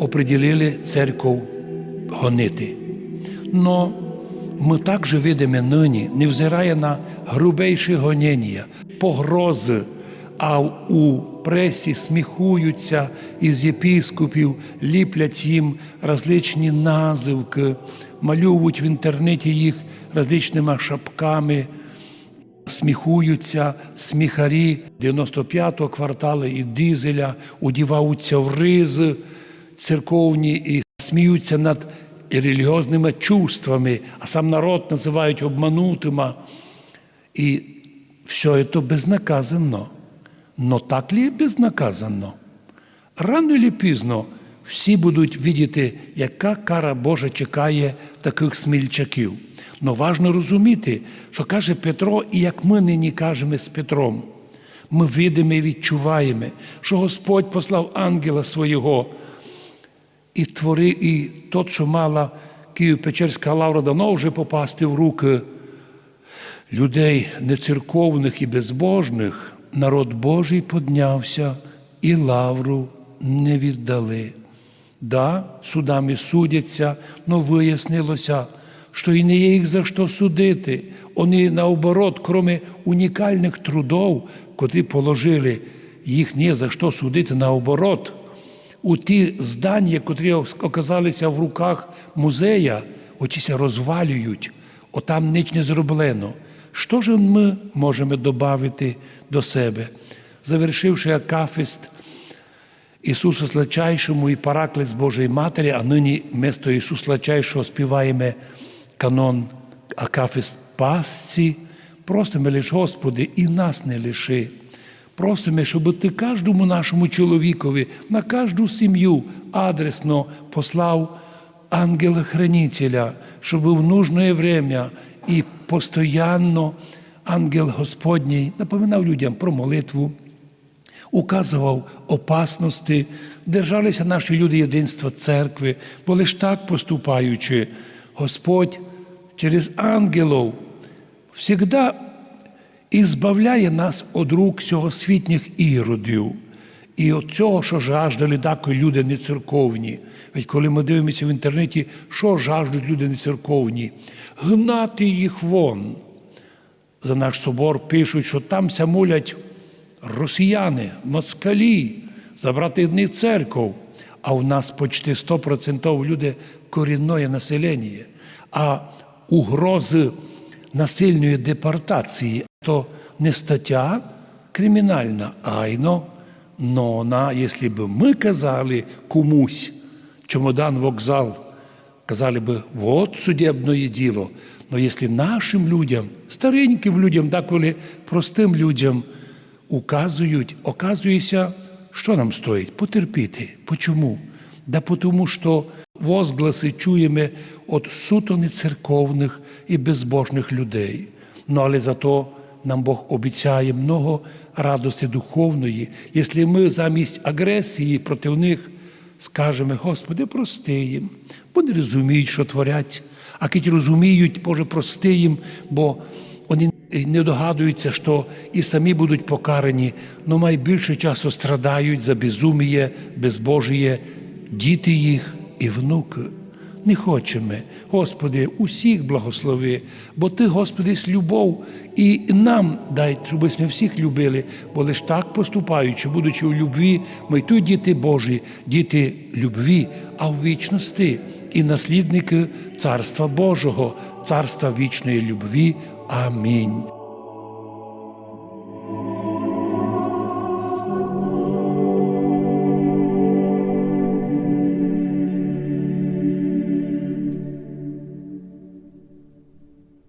определили церков гонити. Но ми також видимо нині, невзирає на грубейші гонення, погрози, а у пресі сміхуються із єпіскопів, ліплять їм различні називки, малюють в інтернеті їх различними шапками, сміхуються сміхарі 95-го кварталу і дизеля, удіваються в ризи церковні і сміються над релігіозними чувствами, а сам народ називають обманутима. І все це безнаказано. Но так ли безнаказано? Рано чи пізно всі будуть видіти, яка кара Божа чекає таких смільчаків. Но важно розуміти, що каже Петро, і як ми нині кажемо з Петром, ми видимо і відчуваємо, що Господь послав ангела свого, і твори, і тот, що мала Київ-Печерська лавра, давно вже попасти в руки людей нецерковних і безбожних, народ Божий поднявся і лавру не віддали. Да, судами судяться, но вияснилося, що і не є їх за що судити. Вони наоборот, кроме унікальних трудов, котрі положили, їх не за що судити, наоборот. У ті здання, котрі оказалися в руках музея, отіся розвалюють, отам ніч не зроблено. Що ж ми можемо додати до себе? Завершивши акафіст Ісусу Слачайшому і Параклець Божої Матері, а нині вместо Ісуса Слачайшого співаємо канон Акафіст Пасці, просимо лиш, Господи, і нас не лиши. Просимо, щоб ти кожному нашому чоловікові, на кожну сім'ю адресно послав ангела-хранителя, щоб в нужне время і постоянно ангел Господній напоминав людям про молитву, указував опасності, держалися наші люди єдинства церкви, бо лиш так поступаючи, Господь через ангелов завжди і збавляє нас від рук сьогосвітніх іродів. І от цього, що жаждали такі люди не церковні. Ведь коли ми дивимося в інтернеті, що жаждуть люди не церковні? Гнати їх вон. За наш собор пишуть, що там молять росіяни, москалі, забрати в них церков. А у нас почти 100% люди корінне населення. А угрози насильної депортації то не стаття кримінальна, айно, но вона, якщо б ми казали комусь, чемодан вокзал, казали би, вот судебне діло. Но якщо нашим людям, стареньким людям, так коли простим людям указують, оказується, що нам стоїть? Потерпіти. Почому? Да тому, що возгласи чуємо від суто нецерковних і безбожних людей. Ну, але зато нам Бог обіцяє много радості духовної, якщо ми замість агресії проти них скажемо, Господи, прости їм, бо не розуміють, що творять, а кить розуміють, Боже, прости їм, бо вони не догадуються, що і самі будуть покарані, але найбільше часу страдають за безуміє, безбожіє, діти їх і внуки. Не хочемо, Господи, усіх благослови, бо Ти, Господи, з любов і нам дай, щоб ми всіх любили, бо лиш так поступаючи, будучи у любві, ми й тут діти Божі, діти любві, а в вічності і наслідники Царства Божого, Царства вічної любві. Амінь.